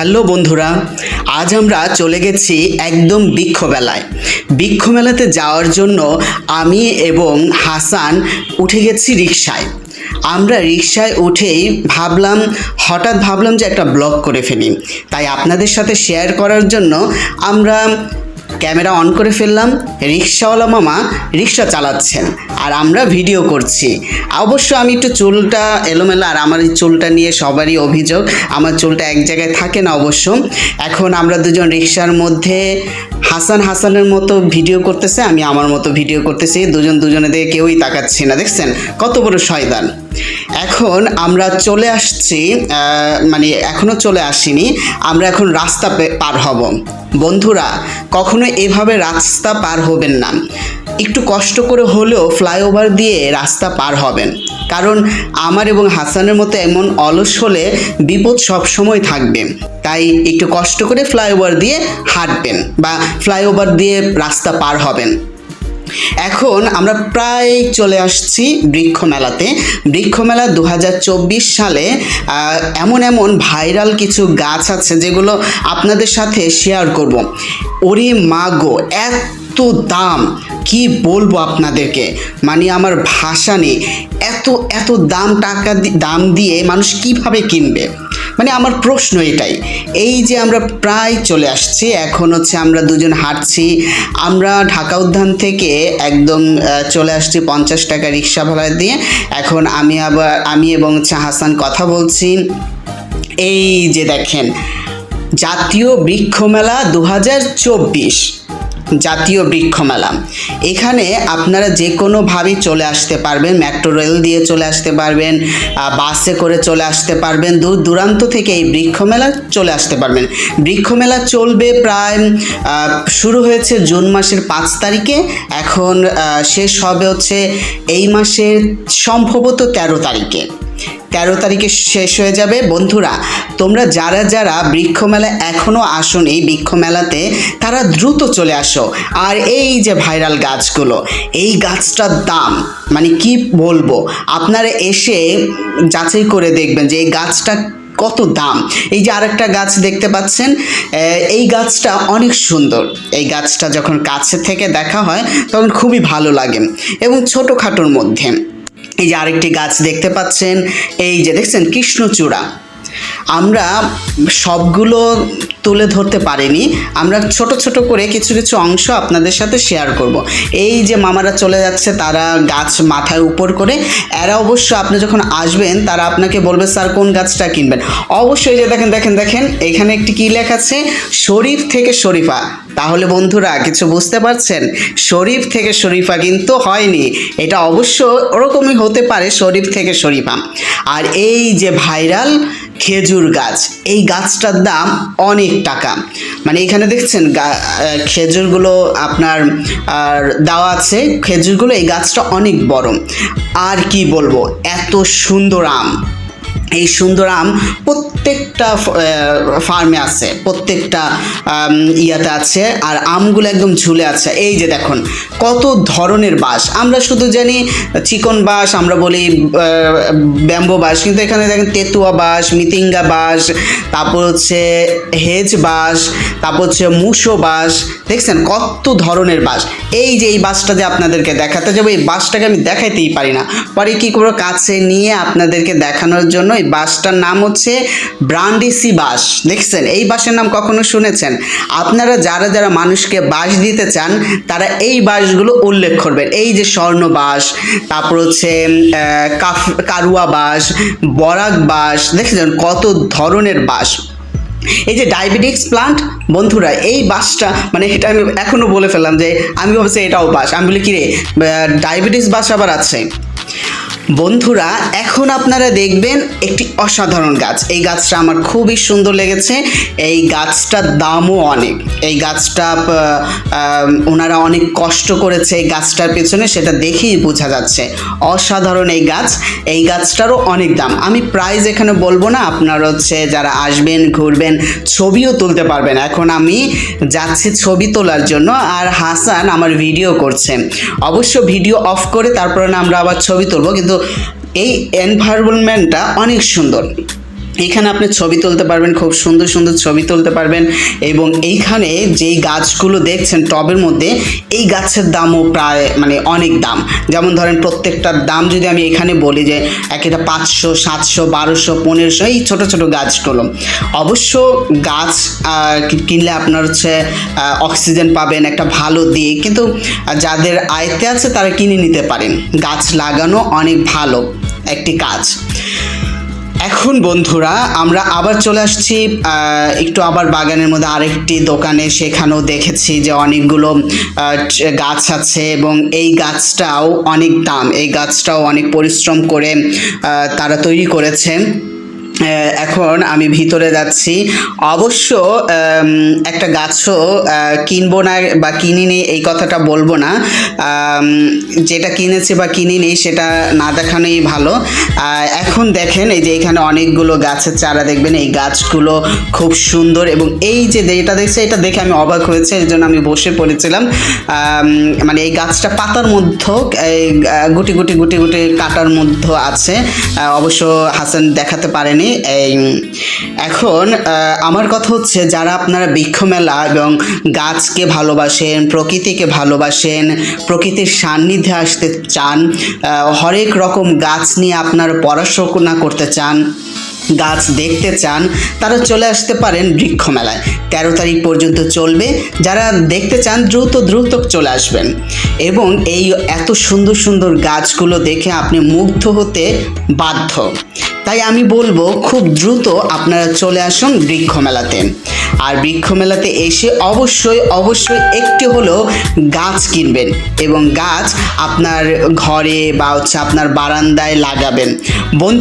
Hello বন্ধুরা, আজ আমরা চলে গেছি একদম বৃক্ষমেলায়। বৃক্ষমেলাতে যাওয়ার জন্য আমি এবং হাসান উঠে গেছি রিক্সায় আমরা রিক্সায় উঠেই ভাবলাম, হঠাৎ ভাবলাম যে একটা ব্লগ করে ফেলি। তাই আপনাদের সাথে শেয়ার করার জন্য আমরা ক্যামেরা অন করে ফেললাম, রিক্সাওয়ালা মামা রিক্সা চালাচ্ছেন আর আমরা ভিডিও করছি। অবশ্য আমি একটু চুলটা এলোমেলো আর আমার এই চুলটা নিয়ে সবারই অভিযোগ, আমার চুলটা এক জায়গায় থাকে না অবশ্য। এখন আমরা দুজন রিক্সার মধ্যে হাসান হাসানের মতো ভিডিও করতেছে, আমি আমার মতো ভিডিও করতেছি, দুজন দুজনে দিকে কেউই তাকাচ্ছি না, দেখছেন? কত বড় শয়তান। এখন আমরা চলে আসছি মানে এখনও চলে আসিনি, আমরা এখন রাস্তা পার হব। বন্ধুরা, কখনো এভাবে রাস্তা পার হবেন না। একটু কষ্ট করে হলেও ফ্লাইওভার দিয়ে রাস্তা পার হবেন। কারণ আমার এবং হাসানের মতো এমন অলস হলে বিপদ সবসময় থাকবে। তাই একটু কষ্ট করে ফ্লাইওভার দিয়ে হাঁটবেন বা ফ্লাইওভার দিয়ে রাস্তা পার হবেন। এখন আমরা প্রায় চলে আসছি বৃক্ষমেলাতে বৃক্ষমেলা বৃক্ষ মেলা দু সালে এমন এমন ভাইরাল কিছু গাছ আছে যেগুলো আপনাদের সাথে শেয়ার করব। ওরে মাগো এত দাম! কি বলব আপনাদেরকে? মানে আমার ভাষা নেই। এত এত দাম টাকা দাম দিয়ে মানুষ কীভাবে কিনবে? মানে আমার প্রশ্ন এটাই। এই যে আমরা প্রায় চলে আসছি, এখন হচ্ছে আমরা দুজন হাঁটছি। আমরা ঢাকা উদ্যান থেকে একদম চলে আসছি পঞ্চাশ টাকা রিক্সা ভাড়া দিয়ে। এখন আমি আবার, আমি এবং হাসান কথা বলছি। এই যে দেখেন, জাতীয় বৃক্ষ মেলা দু জাতীয় বৃক্ষমেলা। এখানে আপনারা যে কোনোভাবেই চলে আসতে পারবেন মেট্রো রেল দিয়ে চলে আসতে পারবেন বাসে করে চলে আসতে পারবেন, দূর দূরান্ত থেকে এই বৃক্ষমেলা চলে আসতে পারবেন। বৃক্ষমেলা চলবে প্রায় শুরু হয়েছে জুন মাসের পাঁচ তারিখে, এখন শেষ হবে হচ্ছে এই মাসের সম্ভবত তেরো তারিখে। তেরো তারিখে শেষ হয়ে যাবে। বন্ধুরা, তোমরা যারা যারা বৃক্ষ মেলা এখনও আসোনি বৃক্ষ মেলাতে তারা দ্রুত চলে আসো। আর এই যে ভাইরাল গাছগুলো, এই গাছটার দাম মানে কি বলব, আপনারা এসে যাচাই করে দেখবেন যে এই গাছটা কত দাম। এই যে আরেকটা গাছ দেখতে পাচ্ছেন এই গাছটা অনেক সুন্দর। এই গাছটা যখন কাছে থেকে দেখা হয়, তখন খুবই ভালো লাগে। এবং ছোটোখাটোর মধ্যে। এই যে আরেকটি গাছ দেখতে পাচ্ছেন এই যে দেখছেন কৃষ্ণচূড়া। আমরা সবগুলো তুলে ধরতে পারিনি। আমরা ছোট ছোট করে কিছু কিছু অংশ আপনাদের সাথে শেয়ার করব। এই যে মামারা চলে যাচ্ছে, তারা গাছ মাথায় উপর করে, এরা অবশ্য আপনি যখন আসবেন, তারা আপনাকে বলবে, স্যার, কোন গাছটা কিনবেন? অবশ্যই যে দেখেন দেখেন দেখেন, এখানে একটি কী লেখা আছে? শরীফ থেকে শরীফা। তাহলে বন্ধুরা, কিছু বুঝতে পারছেন? শরীফ থেকে শরীফা কিন্তু হয়নি। এটা অবশ্য ওরকমই হতে পারে, শরীফ থেকে শরীফা। আর এই যে ভাইরাল খেজুর গাছ। এই গাছটার দাম অনেক টাকা। মানে এখানে দেখছেন খেজুরগুলো আপনার, আর দেওয়া আছে, খেজুরগুলো এই গাছটা অনেক বড়। আর কি বলব, এত সুন্দর আম। এই সুন্দর আম প্রত্যেকটা ফার্মে আছে, প্রত্যেকটা ইয়াতে আছে, আর আমগুলো একদম ঝুলে আছে। এই যে দেখুন, কত ধরনের বাঁশ। আমরা শুধু জানি চিকন বাঁশ, আমরা বলি ব্যাম্বো বাঁশ, কিন্তু এখানে দেখেন তেতুয়া বাঁশ, মিতিঙ্গা বাঁশ, তারপর হচ্ছে হেজ বাঁশ, তারপর হচ্ছে মুসো বাঁশ। দেখছেন কত ধরনের বাঁশ। এই যে এই বাঁশটা যে আপনাদেরকে দেখাতে যাব, এই বাঁশটাকে আমি দেখাইতেই পারি না। পরে কি করব? কাছে নিয়ে আপনাদেরকে দেখানোর জন্য এই বাঁশটার নাম হচ্ছে ব্রান্ডিসি বাঁশ। দেখছেন, এই বাসের নাম কখনো শুনেছেন? আপনারা যারা যারা মানুষকে বাঁশ দিতে চান, তারা এই বাঁশগুলো উল্লেখ করবেন। এই যে স্বর্ণ বাঁশ, তারপর হচ্ছে কাফ, কারুয়া বাঁশ, বরাক বাঁশ, দেখেছেন কত ধরনের বাঁশ। এই যে ডায়াবেটিক্স প্লান্ট, বন্ধুরা, এই বাসটা মানে এটা আমি এখনও বলে ফেললাম যে, আমি ভাবছি এটাও বাস আমি বলি কি রে ডায়াবেটিস বাস আবার আছে? বন্ধুরা, এখন আপনারা দেখবেন একটি অসাধারণ গাছ। এই গাছটা আমার খুবই সুন্দর লেগেছে। এই গাছটার দামও অনেক। এই গাছটা ওনারা অনেক কষ্ট করেছে এই গাছটার পেছনে, সেটা দেখেই বোঝা যাচ্ছে। অসাধারণ এই গাছ। এই গাছটারও অনেক দাম। আমি প্রাইস এখানে বলব না, আপনারা হচ্ছে যারা আসবেন, ঘুরবেন, ছবিও তুলতে পারবেন। এখন আমি যাচ্ছি ছবি তোলার জন্য, আর হাসান আমার ভিডিও করছে। অবশ্য ভিডিও অফ করে তারপরে না আমরা আবার ছবি তুলবো, কিন্তু এই এনভায়রনমেন্টটা অনেক সুন্দর। এখানে আপনি ছবি তুলতে পারবেন, খুব সুন্দর সুন্দর ছবি তুলতে পারবেন এবং এইখানে যেই গাছগুলো দেখছেন টবের মধ্যে, এই গাছের দামও প্রায় মানে অনেক দাম। যেমন ধরেন প্রত্যেকটার দাম যদি আমি এখানে বলি যে এক একটা পাঁচশো, সাতশো, বারোশো, পনেরোশো, এই ছোটো ছোটো গাছগুলো। অবশ্য গাছ কিনলে আপনার হচ্ছে অক্সিজেন পাবেন, একটা ভালো দিক। কিন্তু যাদের আয়ত্তে আছে তারা কিনে নিতে পারেন। গাছ লাগানো অনেক ভালো একটি কাজ। এখন বন্ধুরা আমরা আবার চলে আসছি একটু আবার বাগানের মধ্যে আরেকটি দোকানে। সেখানেও দেখেছি যে অনেকগুলো গাছ আছে এবং এই গাছটাও অনেক দাম। এই গাছটাও অনেক পরিশ্রম করে তারা তৈরি করেছে। আহ, এখন আমি ভিতরে যাচ্ছি। অবশ্য একটা গাছও কিনবো না বা কিনিনি, এই কথাটা বলব না। যেটা কিনেছি বা কিনিনি, সেটা না দেখানোই ভালো। এখন দেখেন, এই যে এখানে অনেকগুলো গাছের চারা দেখবেন, এই গাছগুলো খুব সুন্দর এবং এই যে এটা দেখছে, এটা দেখে আমি অবাক হয়েছে, এই জন্য আমি বসে পড়েছিলাম। মানে এই গাছটা পাতার মধ্যে এই গুটি গুটি গুটি গুটি কাটার মধ্যে আছে। অবশ্য হাসান দেখাতে পারেনি। এই, এখন আমার কথা হচ্ছে যারা আপনারা বৃক্ষ মেলা এবং গাছকে ভালোবাসেন, প্রকৃতিকে ভালোবাসেন, প্রকৃতির সান্নিধ্যে আসতে চান হরেক রকম গাছ নিয়ে আপনার পড়াশোনা করতে চান গাছ দেখতে চান, তারা চলে আসতে পারেন বৃক্ষ মেলায় তেরো তারিখ পর্যন্ত চলবে। যারা দেখতে চান, দ্রুত দ্রুত চলে আসবেন। এবং এই এত সুন্দর সুন্দর গাছগুলো দেখে আপনি মুগ্ধ হতে বাধ্য। তাই আমি বলব, খুব দ্রুত আপনারা চলে আসুন বৃক্ষ মেলাতে আর বৃক্ষ মেলাতে এসে অবশ্যই অবশ্যই একটি হলেও গাছ কিনবেন এবং গাছ আপনার ঘরে বা হচ্ছে আপনার বারান্দায় লাগাবেন। বন্ধু